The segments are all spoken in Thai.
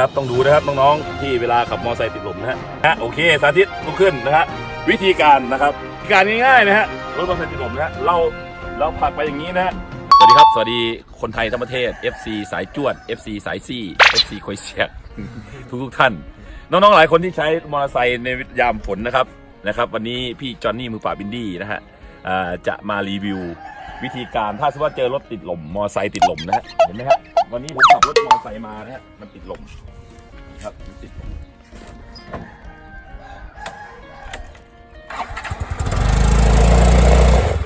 นะครับ ต้องดูนะครับน้องๆที่เวลาขับมอเตอร์ไซค์ติดลมนะฮะนะโอเคสาธิตลุกขึ้นนะฮะวิธีการนะครับการง่ายๆนะฮะรถมอเตอร์ไซค์ติดลมนะฮะเราเราผลักไปอย่างนี้นะฮะสวัสดีครับ สวัสดีคนไทยทั้งประเทศ FC สายจวด FC สายซี่ FC คอยเสียกทุกๆท่าน น้องๆหลายคนที่ใช้มอเตอร์ไซค์ในยามฝนนะครับนะครับ วันนี้พี่จอห์นนี่มือป่าบินดี้นะฮะจะมารีวิว วิธีการถ้าสมมติว่าเจอรถติดลมมอเตอร์ไซค์ติดลมนะฮะเห็นไหมฮะ วันนี้ผมขับรถมอเตอร์ไซค์มานะฮะมันติดลมครับมันติดลม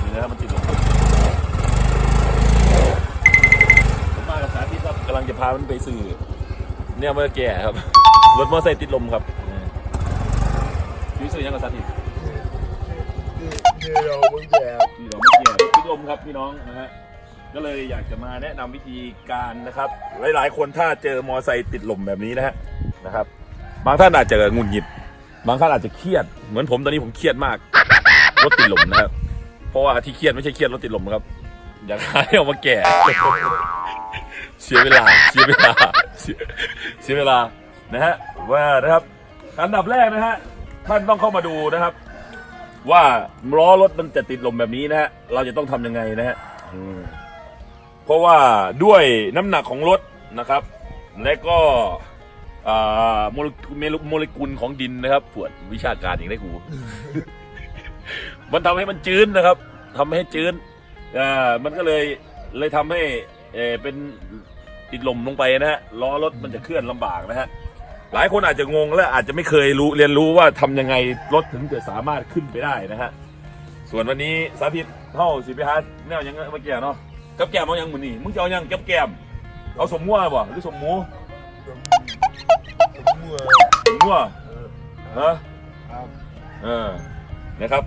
นี่นะครับมันติดลมผมมากับสาธิตครับกำลังจะพามันไปสื่อ เนี่ยเมื่อแก่ครับ รถมอเตอร์ไซค์ติดลมครับพี่สื่อยังกับสาธิตนี่เราเพิ่งแย่พี่น้องไม่เกี่ยวพิดลมครับพี่น้องนะฮะ ก็เลยอยากจะมาแนะนำวิธีการนะครับ หลาย ๆ คนถ้าเจอมอไซค์ติดหล่มแบบนี้นะฮะนะครับ บางท่านอาจจะงุดหงิด บางท่านอาจจะเครียด เหมือนผมตอนนี้ผมเครียดมากรถติดหล่มนะครับ เพราะว่าที่เครียดไม่ใช่เครียดรถติดหล่มครับอยากให้เอามาแก่เสียเวลาเสียเวลาเสียเวลานะฮะว่านะครับอันดับแรกนะฮะท่านต้องเข้ามาดูนะครับ ว่าล้อรถมันจะติดลมแบบนี้นะฮะเราจะต้องทำยังไงนะฮะอืม เพราะว่าด้วยน้ำหนักของรถนะครับ และก็โมเลกุลโมเลกุลของดินนะครับปวดวิชาการอย่างได้กูมันทำให้มันจืดนะครับทำให้จืดอ่ามันก็เลยเลยทำให้เเป็นติดลมลงไปนะฮะล้อรถมันจะเคลื่อนลำบากนะฮะหลายคนอาจจะงงและอาจจะไม่เคยรู้เรียนรู้ว่าทำยังไงรถถึงจะสามารถขึ้นไปได้นะฮะส่วนวันนี้สาธิตเท่าสิไปหาแนวยังเมื่อกี้เนาะ กับแกมเอายังมือนี่มึงจะเอายังกับแกมเอาสมมั่วบ่หรือสมหมูมั่วสมมั่วฮะครับเออนะครับ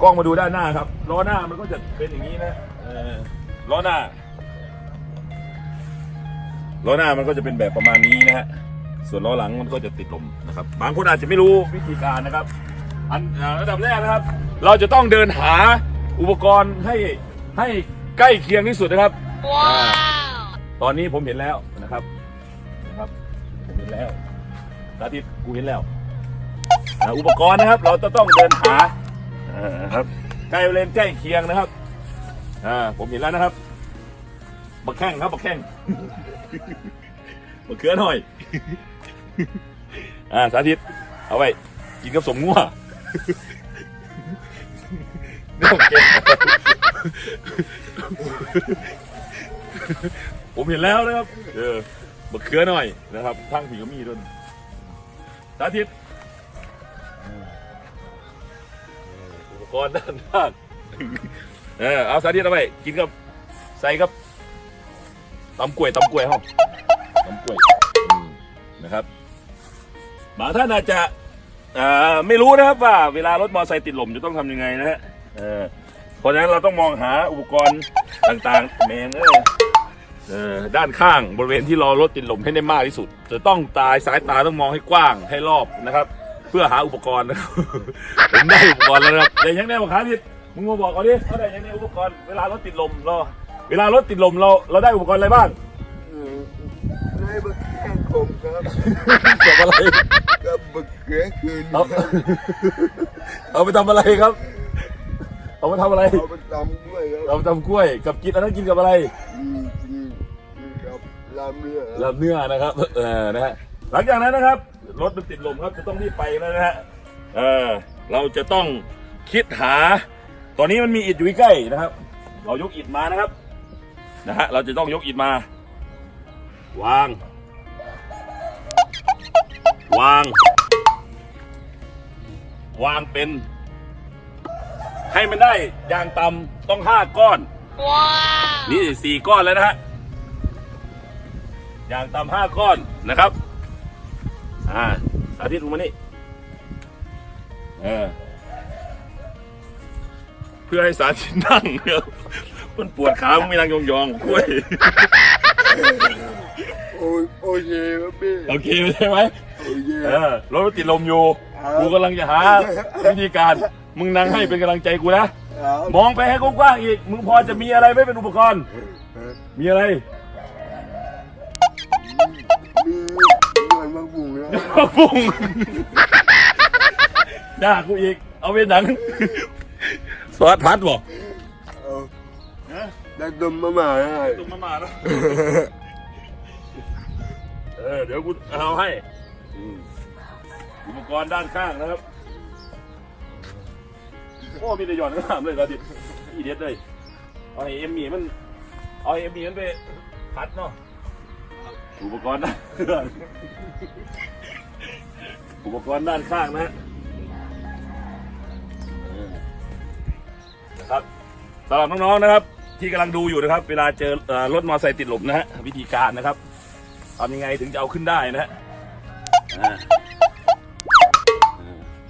กล้องมาดูด้านหน้าครับล้อหน้ามันก็จะเป็นอย่างนี้นะเออล้อหน้าล้อหน้ามันก็จะเป็นแบบประมาณนี้นะฮะส่วนล้อหลังมันก็จะติดลมนะครับบางคนอาจจะไม่รู้วิธีการนะครับ อันอ่าระดับแรกนะครับ เราจะต้องเดินหาอุปกรณ์ให้ให้ ใกล้เคียงที่สุดนะครับอ่าตอนนี้ผมเห็นแล้วนะครับนะครับผมเห็นแล้วสาธิตกูเห็นแล้วอ่าอุปกรณ์นะครับ เราจะต้องเดินหาอ่าครับใกล้เลนใกล้เคียงนะครับอ่าผมเห็นแล้วนะครับบักแข้งครับบักแข้งมะเขือหน่อย อ่าสาธิต เอาไว้กินกับสมงัวนี่ผมเก่ง ผมเห็นแล้วนะครับ เออมะเขือหน่อยนะครับทั้งผีก็มีด้วยสาธิตอุปกรณ์ด้านด้านเออเอาสาธิตเอาไปกินกับใส่กับตำกล้วยตำกล้วยห้องน้ำกล้วยนะครับบางท่านอาจจะอ่าไม่รู้นะครับว่าเวลารถมอเตอร์ไซค์ติดลมจะต้องทำยังไงนะฮะ เออเพราะฉะนั้นเราต้องมองหาอุปกรณ์ต่างๆแมงเออเออด้านข้างบริเวณที่รอรถติดลมให้ได้มากที่สุด จะต้องตายสายตาต้องมองให้กว้างให้รอบนะครับ เพื่อหาอุปกรณ์นะครับผมได้อุปกรณ์แล้วนะครับแต่ยังได้บอกครับพี่มึงมาบอกก่อนดิเขาได้ยังได้อุปกรณ์เวลารถติดลมเราเวลารถติดลมเราเราได้อุปกรณ์อะไรบ้างเออได้บักแข้งผมครับเกี่ยวกับอะไรกับบักเขือคืนเอาเอาไปทำอะไรครับ เอาไปทำอะไร เอาไปตำด้วยครับเอาไปทำกล้วยกับกินอันนั้นกินกับอะไรอืมอืมอืมครับลามเรือครับลำเนื้อนะครับ เออนะฮะหลังจากนั้นนะครับรถมันติดลมครับจะต้องรีบไปแล้วนะฮะเออเราจะต้องคิดหา ตอนนี้มันมีอิฐอยู่ใกล้ๆนะครับ เรายกอิฐมานะครับนะฮะเราจะต้องยกอิฐมา วาง วาง วางเป็น ให้มันได้อย่างต่ำต้องห้าก้อนนี่สี่ก้อนแล้วนะฮะอย่างต่ำห้าก้อนนะครับ อ่า สาธิตลงมานี่เออเพื่อให้สาธิตนั่งครับมันปวดขามึงไม่นั่งยองๆกล้วยโอ้ยโอเคครับพี่โอเคใช่ไหมโอเคเออรถมันติดลมอยู่กูกำลังจะหาวิธีการ มึงนั่งให้เป็นกำลังใจกูนะครับมองไปให้กว้างๆอีก มึงพอจะมีอะไรไหม่เป็นอุปกรณ์ มีอะไรมีปุ้งด่ากูอีก เอาเป็นหนัง สวัสดพัดบอกเอาได้ดมมาหมาได้ตุ้มมามาแล้วเออเดี๋ยวกูเอาให้ อุปกรณ์ด้านข้างนะครับ โอ้มีแต่หย่อนข้ามเลยกระดิอีเด็ดเลยเอาไอเอ็มมีมันเอาไอเอ็มมีมันไปพัดเนาะอุปกรณ์ด้านข้างอุปกรณ์ด้านข้างนะฮะนะครับสำหรับน้องๆนะครับ ที่กำลังดูอยู่นะครับ เวลาเจอรถมอเตอร์ไซค์ติดหลมนะฮะวิธีการนะครับทำยังไงถึงจะเอาขึ้นได้นะฮะ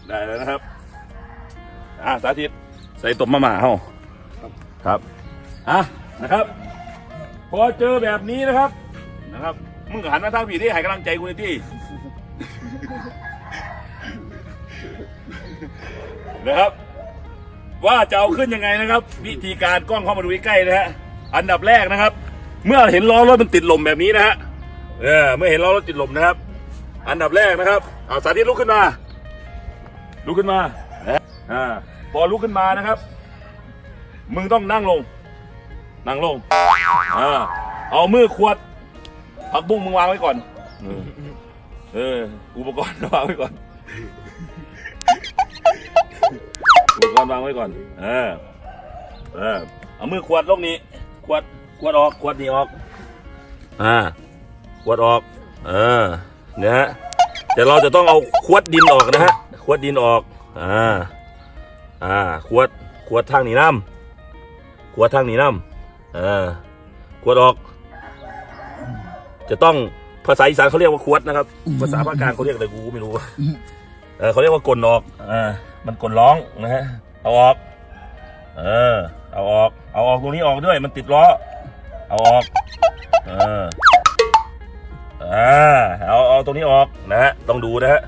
ได้แล้วนะครับ อ่าสาธิตใส่ตบมะหมาเฮาครับอะนะครับ พอเจอแบบนี้นะครับนะครับมึงก็หันมาทางผีที่ให้กำลังใจกูหน่อยที่นะครับ ว่าจะเอาขึ้นยังไงนะครับ วิธีการกล้องเข้ามาดูใกล้ๆนะฮะอันดับแรกนะครับ เมื่อเห็นล้อรถมันติดลมแบบนี้นะฮะเออเมื่อเห็นล้อรถติดลมนะครับ อันดับแรกนะครับ เอาสาธิตลุกขึ้นมาลุกขึ้นมานะอ่าพ อลุกขึ้นมานะครับ มึงต้องนั่งลง นั่งลงอ่าเอามือขวดผักบุ้งมึงวางไว้ก่อน เออ อุปกรณ์วางไว้ก่อน อุปกรณ์วางไว้ก่อน เออ เออ เอามือขวดลงนี้ ขวด ขวดออก ขวดนี้ออก อ่า ขวดออก เออ เนี่ยฮะแต่เราจะต้องเอาขวดดินออกนะฮะ ขวดดินออก อ่า อ่าขวดขวดทางหนีน้ำขวดทางหนีน้ำเออขวดออก จะต้องภาษาอีสานเขาเรียกว่าขวดนะครับ ภาษาภาคกลางเขาเรียกอะไรกูไม่รู้เออเขาเรียกว่ากลนออกอ่ามันกลนร้องนะฮะเอาออกเออเอาออกเอาออกตรงนี้ออกด้วย มันติดล้อเอาออกเอออ่าเอาเอาตรงนี้ออกนะฮะต้องดูนะฮะ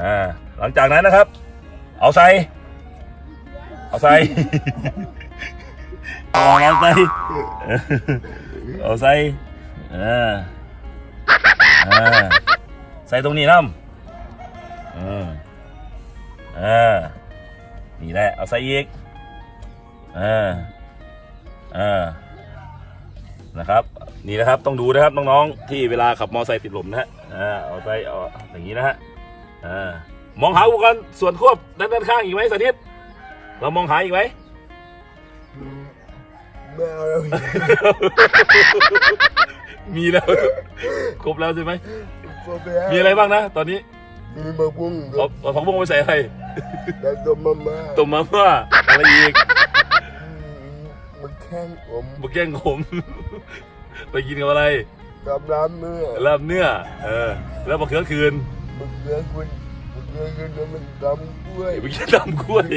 อ่าหลังจากนั้นนะครับ เอาใส่ เอาใส่ เอาเอาใส่ เอาใส่อ่าอ่าใส่ตรงนี้น้ำอืมอ่านี่แหละ เอาใส่อีกอ่าอ่านะครับนี่นะครับต้องดูนะครับน้องๆที่เวลาขับมอเตอร์ไซค์ติดลมนะฮะอ่าเอาใส่เอาอย่างนี้นะฮะอ่ามองหาอุปกรณ์ส่วนควบด้านด้านข้างอีกไหมสาธิต เรามองหาอีกไหมไม่เอาแล้วมีแล้ว ครบแล้วใช่ไหมพอไปแล้วมีอะไรบ้างนะ ตอนนี้ มีมะพุ่งเอาเอาผักบุ้งไปใส่อะไรได้ดมมาหมาต้มมาม่าอะไรอีกมันแข้งผมบุกแก้งขม ไปกินกับอะไรกับน้ำเนื้อลาบเนื้อ เออ แล้วมะเขือคืนมันเกลือคุณมันเกลือคุณแล้วมันดำกล้วย ไปกินตำกล้วย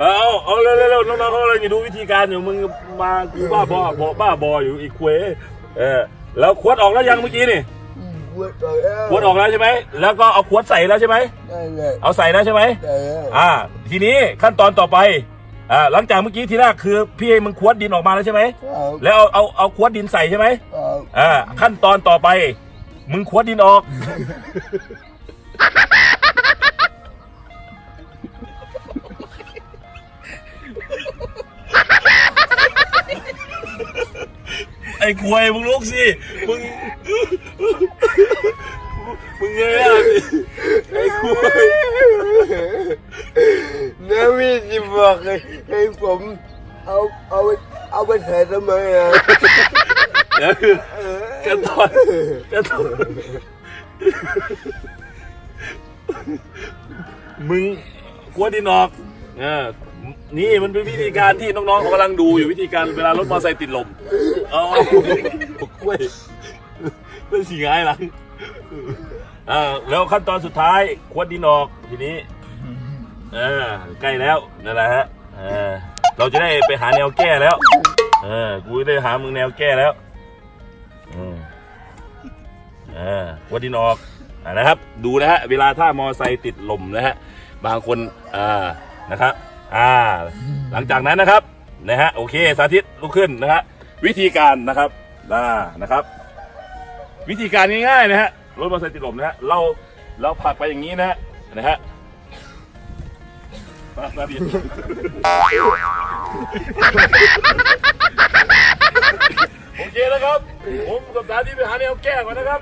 เอาเอาเอาเร็วเร็วเร็วน้องๆเขากำลังจะดูวิธีการอยู่มึงมากูบ้าบอบอบ้าบออยู่อีกเควเออแล้วขวดออกแล้วยังเมื่อกี้นี่ขวดออกแล้วขวดออกแล้วใช่ไหมแล้วก็เอาขวดใส่แล้วใช่ไหมได้เลยเอาใส่แล้วใช่ไหมได้แล้วอ่า ทีนี้ขั้นตอนต่อไปอ่าหลังจากเมื่อกี้ทีแรกคือพี่ให้มึงขวดดินออกมาแล้วใช่ไหมครับแล้วเอาเอาเอาขวดดินใส่ใช่ไหมครับอ่าขั้นตอนต่อไป มึงขวดดินออก ควยมึงลุกสิ มึง มึงเงยหน้าสิไอ้ควยน้าพี่จะบอกให้ให้ผมเอาเอาไปเอาไปใส่ทำไมอะเดี๋ยวคือขั้นตอนขั้นตอนมึงกลัวดินออกเออนี่มันเป็นวิธีการที่น้องๆเขากำลังดูอยู่วิธีการเวลารถมอเตอร์ไซค์ติดลม เอาเอากล้วยเป็นสีง่ายหลังอ่าแล้วขั้นตอนสุดท้ายควนดินออกทีนี้เออใกล้แล้วนั่นแหละฮะเออเราจะได้ไปหาแนวแก้แล้วเออกูได้หามึงแนวแก้แล้วอืมเออวัดดินออกอ่านะครับ ดูนะฮะเวลาถ้ามอไซค์ติดลมนะฮะบางคนอ่านะครับ อ่า หลังจากนั้นนะครับนะฮะโอเค สาธิตลุกขึ้นนะฮะ วิธีการนะครับน่านะครับ วิธีการง่ายๆนะฮะรถมอเตอร์ไซค์ติดลมนะฮะเราเราผลักไปอย่างนี้นะฮะนะฮะมามาดิโอเคนะครับ ผมกับสาธิตไปหาแนวแก้ก่อนนะครับ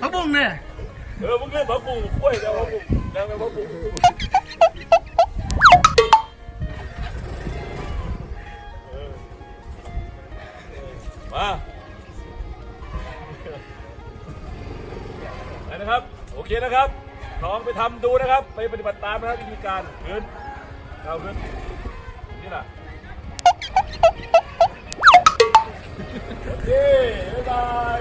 พักบุ้งเนี่ยเออมึงเล่นผักบุ้งกล้วยแล้วผักบุ้งแล้วไงผักบุ้ง มาไปนะครับ โอเคนะครับลองไปทำดูนะครับ ไปปฏิบัติตามนะครับวิธีการขึ้นก้าขึ้นนี่แหละโอเคบ๊ายบาย